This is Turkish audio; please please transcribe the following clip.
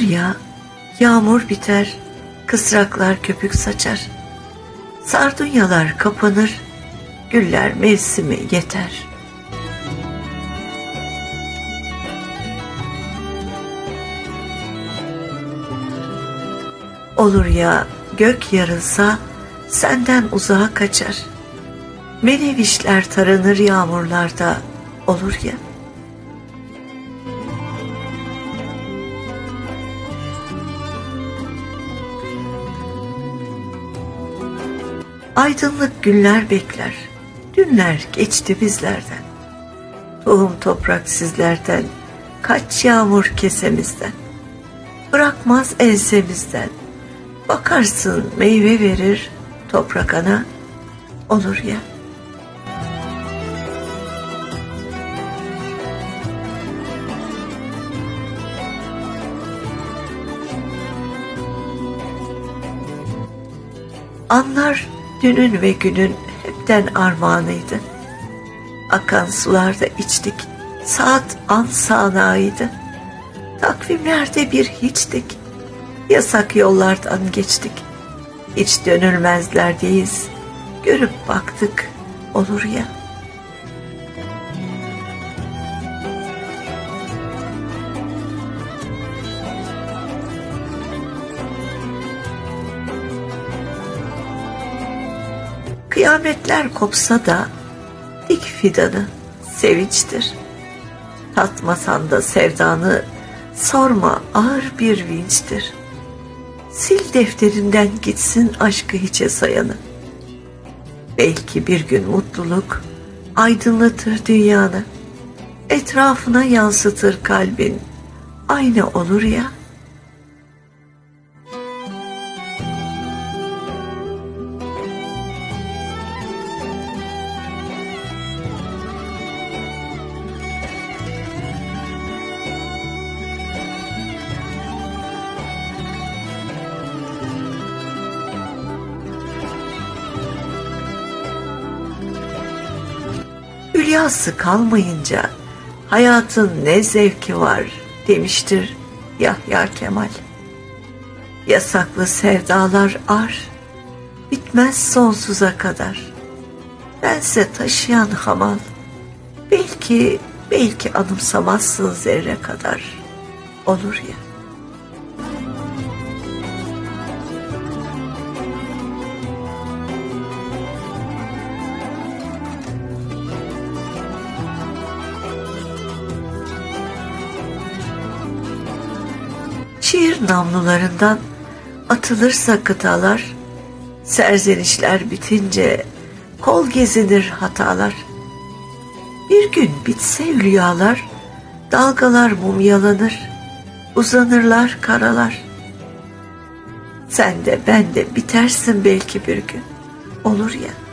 Olur ya, yağmur biter, kısraklar köpük saçar. Sardunyalar kapanır, güller mevsimi yeter. Olur ya, gök yarılsa senden uzağa kaçar. Menevişler taranır yağmurlarda, olur ya. Aydınlık günler bekler. Dünler geçti bizlerden. Tohum toprak sizlerden. Kaç yağmur kesemizden. Bırakmaz ensemizden. Bakarsın meyve verir toprak ana. Olur ya. Anlar dünün ve günün hepten armağanıydı. Akan sularda içtik, saat an sağanağıydı. Takvimlerde bir hiçtik, yasak yollardan geçtik. Hiç dönülmezlerdeyiz, görüp baktık, olur ya. Kıyametler kopsa da dik fidanı sevinçtir. Tatmasan da sevdanı sorma ağır bir vinçtir. Sil defterinden gitsin aşkı hiçe sayanı. Belki bir gün mutluluk aydınlatır dünyanı. Etrafına yansıtır kalbin. Aynı olur ya. Hülyası kalmayınca hayatın ne zevki var demiştir Yahya Kemal. Yasaklı sevdalar ar, bitmez sonsuza kadar. Bense taşıyan hamal, belki belki anımsamazsın zerre kadar. Olur ya. Şiir namlularından atılırsa kıtalar, serzenişler bitince kol gezilir hatalar. Bir gün bitse rüyalar, dalgalar mumyalanır, uzanırlar karalar. Sen de ben de bitersin belki bir gün, olur ya.